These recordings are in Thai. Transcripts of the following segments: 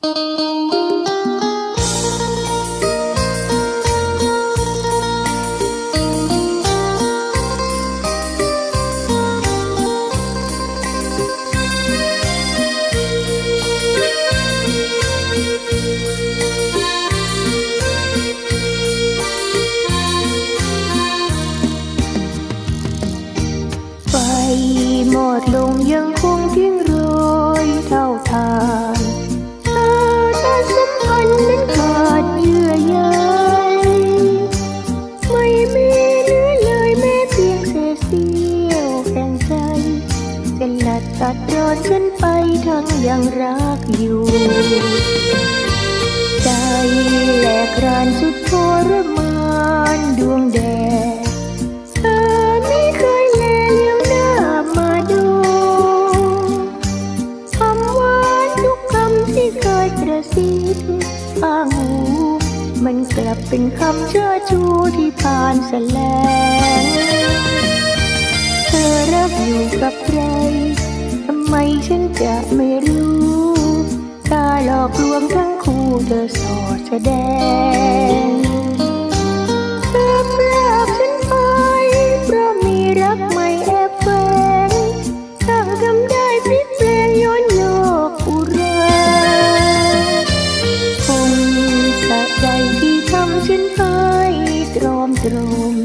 ไฟหมดลงยังคงทิ้งรอยเท่าทา ฉันไปทั้งยังรักอยู่ ใจแหลกรานสุดทรมานดวงแดดเธอไม่เคยแลเลี้ยวหน้ามาดูคำหวานทุกคำที่เคยกระซิบข้างหูมันกลับเป็นคำเชื่อชูที่ผ่านแสลงเธอรักอยู่กับใคร ไม่ฉันจะไม่รู้ตาหลอกลวงทั้งคู่เธอสอดแสดงเธอพรากฉันไปเพราะมีรักใหม่แอบแฝงถ้าทำได้พลิกแปลงย้อนโยกอุราคงสะใจที่ทำฉันให้ตรอมตรม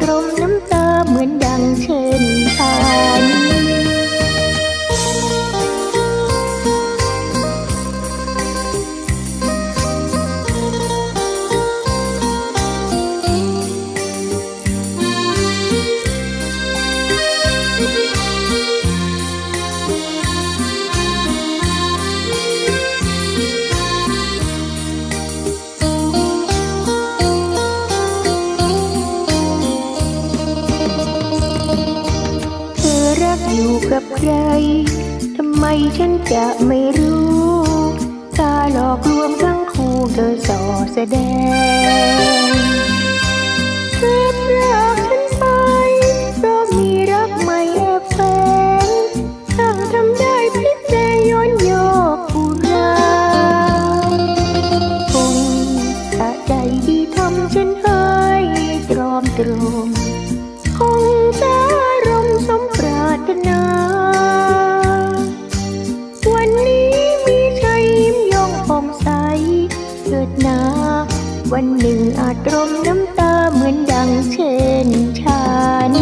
ตรงน้ำตาเหมือนดังเช่นฉัน อยู่กับใคร ทำไมฉันจะไม่รู้ตาหลอกลวงทั้งคู่เธอสอแสดงเธอพรากฉันไปเพราะมีรักใหม่แอบแฝงถ้าทำได้พลิกแปลงย้อนโยกอุราคงสะใจที่ทำฉันให้ตรอมตรม วันหนึ่งอาจรมน้ำตาเหมือนดังเช่นฉัน